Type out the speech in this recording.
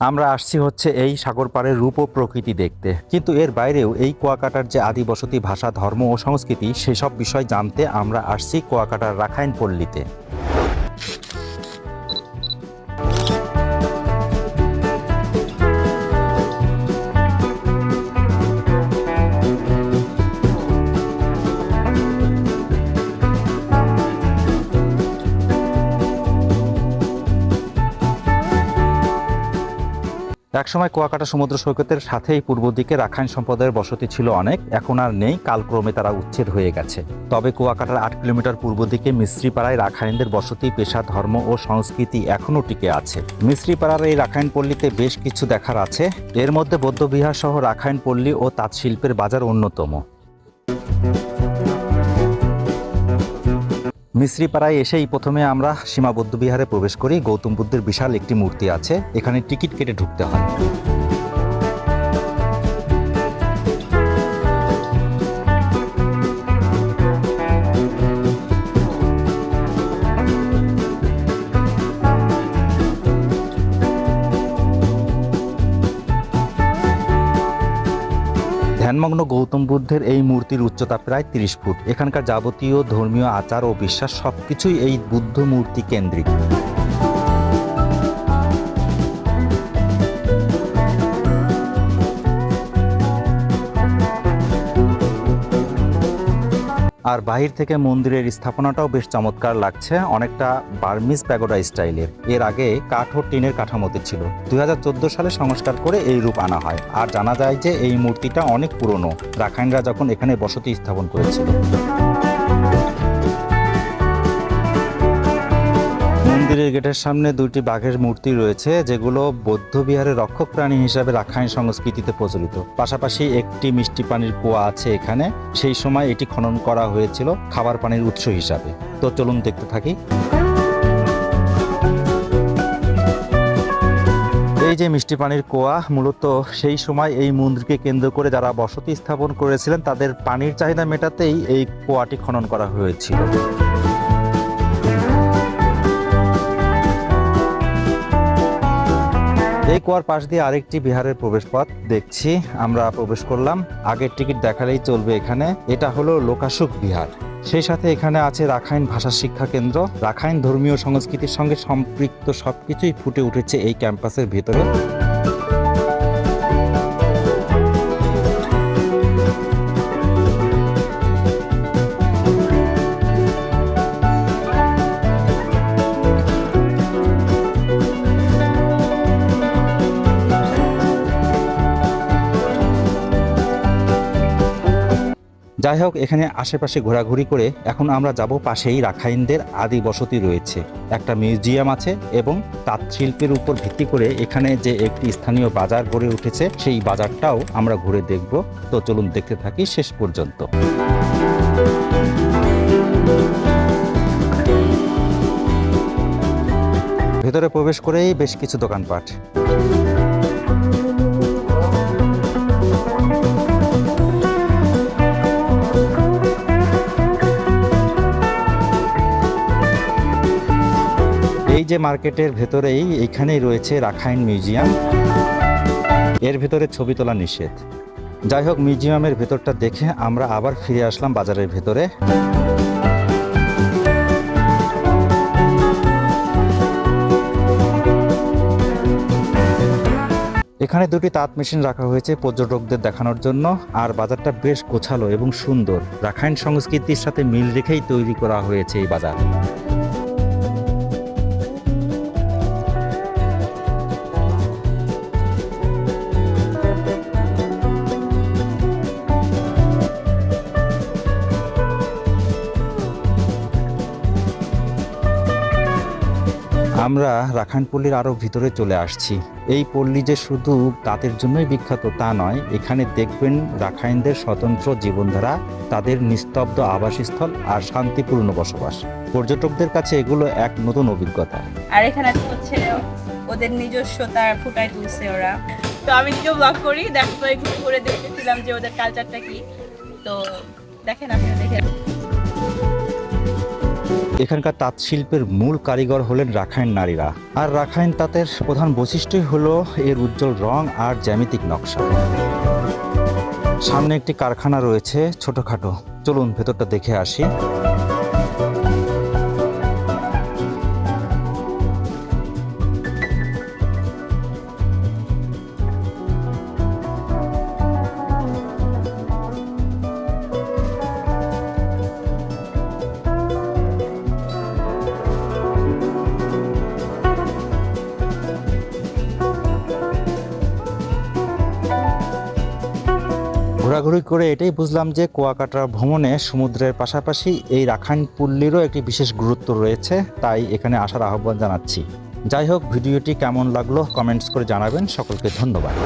আমরা আসছি হচ্ছে এই সাগর পাড়ের রূপ ও প্রকৃতি দেখতে। কিন্তু এর বাইরেও এই কুয়াকাটার যে আদি বসতি ভাষা, ধর্ম ও সংস্কৃতি, সেসব বিষয় জানতে আমরা আসছি কুয়াকাটার রাখাইন পল্লীতে। একসময় কুয়াকাটা সমুদ্র সৈকতের সাথেই পূর্ব দিকে রাখাইন সম্প্রদায়ের বসতি ছিল অনেক, এখন আর নেই, কালক্রমে তারা উচ্ছেদ হয়ে গেছে। তবে কুয়াকাটার আট কিলোমিটার পূর্ব দিকে মিশ্রিপাড়ায় রাখাইনদের বসতি পেশা ধর্ম ও সংস্কৃতি এখনও টিকে আছে। মিশ্রিপাড়ার এই রাখাইন পল্লীতে বেশ কিছু দেখার আছে। এর মধ্যে বৌদ্ধবিহার সহ রাখাইন পল্লী ও তাঁত শিল্পের বাজার অন্যতম। মিশ্রিপাড়ায় এসেই প্রথমে আমরা সীমাবদ্ধ বিহারে প্রবেশ করি। গৌতম বুদ্ধের বিশাল একটি মূর্তি আছে। এখানে টিকিট কেটে ঢুকতে হয়। ধ্যানমগ্ন গৌতম বুদ্ধের এই মূর্তির উচ্চতা প্রায় তিরিশ ফুট। এখানকার যাবতীয় ধর্মীয় আচার ও বিশ্বাস সবকিছুই এই বুদ্ধ মূর্তি কেন্দ্রিক। আর বাহির থেকে মন্দিরের স্থাপনাটাও বেশ চমৎকার লাগছে, অনেকটা বার্মিস প্যাগোডা স্টাইলের। এর আগে কাঠ ও টিনের কাঠামোতে ছিল। দুই হাজার চোদ্দ সালে সংস্কার করে এই রূপ আনা হয়। আর জানা যায় যে এই মূর্তিটা অনেক পুরনো। রাখাইনরা যখন এখানে বসতি স্থাপন করেছিল। মন্দিরের গেটের সামনে দুইটি বাঘের মূর্তি রয়েছে, যেগুলো বৌদ্ধ বিহারের রক্ষক প্রাণী হিসাবে রাখাইন সংস্কৃতিতে প্রচলিত। পাশাপাশি একটি মিষ্টি পানির কুয়া আছে এখানে। সেই সময় এটি খনন করা হয়েছিল খাবার পানির উৎস হিসাবে। তো চলুন দেখতে থাকি। এই যে মিষ্টি পানির কুয়া, মূলত সেই সময় এই মন্দিরকে কেন্দ্র করে যারা বসতি স্থাপন করেছিলেন, তাদের পানির চাহিদা মেটাতেই এই কুয়াটি খনন করা হয়েছিল। এই কুয়ার পাশ দিয়ে আরেকটি বিহারের প্রবেশ পথ দেখছি, আমরা প্রবেশ করলাম। আগের টিকিট দেখালেই চলবে এখানে। এটা হলো লোকাসুক বিহার। সেই সাথে এখানে আছে রাখাইন ভাষা শিক্ষা কেন্দ্র। রাখাইন ধর্মীয় সংস্কৃতির সঙ্গে সম্পৃক্ত সবকিছুই ফুটে উঠেছে এই ক্যাম্পাসের ভিতরে। যাই হোক, এখানে আশেপাশে ঘোরাঘুরি করে এখন আমরা যাব পাশেই রাখাইনদের আদি বসতি রয়েছে। একটা মিউজিয়াম আছে এবং তাঁত শিল্পের উপর ভিত্তি করে এখানে যে একটি স্থানীয় বাজার গড়ে উঠেছে, সেই বাজারটাও আমরা ঘুরে দেখব। তো চলুন দেখতে থাকি শেষ পর্যন্ত। ভেতরে প্রবেশ করেই বেশ কিছু দোকানপাট। এই যে মার্কেটের ভেতরেই এখানেই রয়েছে রাখাইন মিউজিয়াম। এর ভেতরে ছবি তোলা নিষেধ। যাই হোক, মিউজিয়ামের ভেতরটা দেখে আমরা আবার ফিরে আসলাম বাজারের ভেতরে। এখানে দুটি তাঁত মেশিন রাখা হয়েছে পর্যটকদের দেখানোর জন্য, আর বাজারটা বেশ গোছালো এবং সুন্দর। রাখাইন সংস্কৃতির সাথে মিল রেখেই তৈরি করা হয়েছে এই বাজার। আমরা রাখাইন পল্লীর আরও ভিতরে চলে আসছি। এই পল্লী যে শুধু তাঁতের জন্যই বিখ্যাত তা নয়, এখানে দেখবেন রাখাইনদের স্বতন্ত্র জীবনধারা, তাদের নিস্তব্ধ আবাসস্থল আর শান্তিপূর্ণ বসবাস। পর্যটকদের কাছে এগুলো এক নতুন অভিজ্ঞতা। আর এখানে হচ্ছে ওদের নিজস্বতা ফুটাই তুলছে ওরা। তো আমি নিজেও ব্লগ করি দেখো ঘুরে দেখতেছিলাম যে ওদের কালচারটা কি। তো দেখেন আপনারা দেখেন। এখানকার তাঁত শিল্পের মূল কারিগর হলেন রাখাইন নারীরা। আর রাখাইন তাঁতের প্রধান বৈশিষ্ট্যই হল এর উজ্জ্বল রং আর জ্যামিতিক নকশা। সামনে একটি কারখানা রয়েছে ছোটখাটো। চলুন ভেতরটা দেখে আসি। ঘোরাঘুরি করে এটাই বুঝলাম যে কুয়াকাটা ভ্রমণে সমুদ্রের পাশাপাশি এই রাখাইন পল্লীরও একটি বিশেষ গুরুত্ব রয়েছে, তাই এখানে আসার আহ্বান জানাচ্ছি। যাই হোক, ভিডিওটি কেমন লাগল কমেন্টস করে জানাবেন। সকলকে ধন্যবাদ।